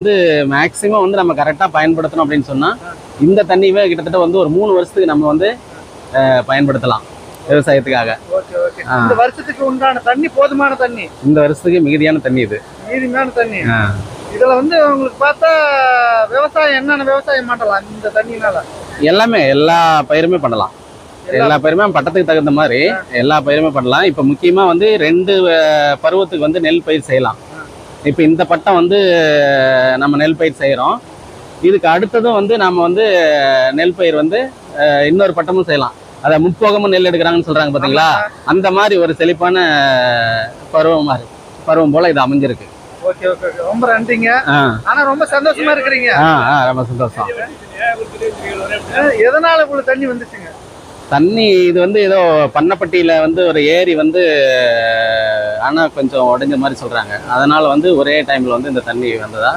வந்து மேக்சிமம் வந்து நம்ம கரெக்டாக பயன்படுத்தணும் அப்படின்னு சொன்னா இந்த தண்ணியுமே கிட்டத்தட்ட வந்து ஒரு மூணு வருஷத்துக்கு நம்ம வந்து பயன்படுத்தலாம் விவசாயத்துக்காக. இந்த வருஷத்துக்கு உண்டான தண்ணி போதுமான தண்ணி? இந்த வருஷத்துக்கு மிகுதியான தண்ணி இது. நீதிமான தண்ணி. இதுல வந்து உங்களுக்கு பார்த்தா விவசாயம் என்னென்ன விவசாயம் பண்ணலாம் இந்த தண்ணினால? எல்லாமே எல்லா பயிருமே பண்ணலாம். எல்லா பயிருமே பட்டத்துக்கு தகுந்த மாதிரி எல்லா பயிருமே பண்ணலாம். இப்போ முக்கியமா வந்து ரெண்டு பருவத்துக்கு வந்து நெல் பயிர் செய்யலாம். இப்போ இந்த பட்டம் வந்து நம்ம நெல் பயிர் செய்கிறோம் இதுக்கு அடுத்ததும் வந்து நம்ம வந்து நெல் பயிர் வந்து இன்னொரு பட்டமும் செய்யலாம். அதை முற்போகமும் நெல் எடுக்கிறாங்கன்னு சொல்றாங்க பாத்தீங்களா? அந்த மாதிரி ஒரு செழிப்பான பருவம் மாதிரி பருவம் போல இது அமைஞ்சிருக்கு. ஓகே ஓகே ரொம்ப நன்றிங்க. ஆனா ரொம்ப சந்தோஷமா இருக்கிறீங்க. ரொம்ப சந்தோஷம். எதனால இவ்வளவு தண்ணி வந்துச்சுங்க? தண்ணி இது வந்து ஏதோ பண்ணப்பட்டியில வந்து ஒரு ஏரி வந்து ஆனால் கொஞ்சம் உடைஞ்ச மாதிரி சொல்கிறாங்க அதனால் வந்து ஒரே டைமில் வந்து இந்த தண்ணி வந்ததா?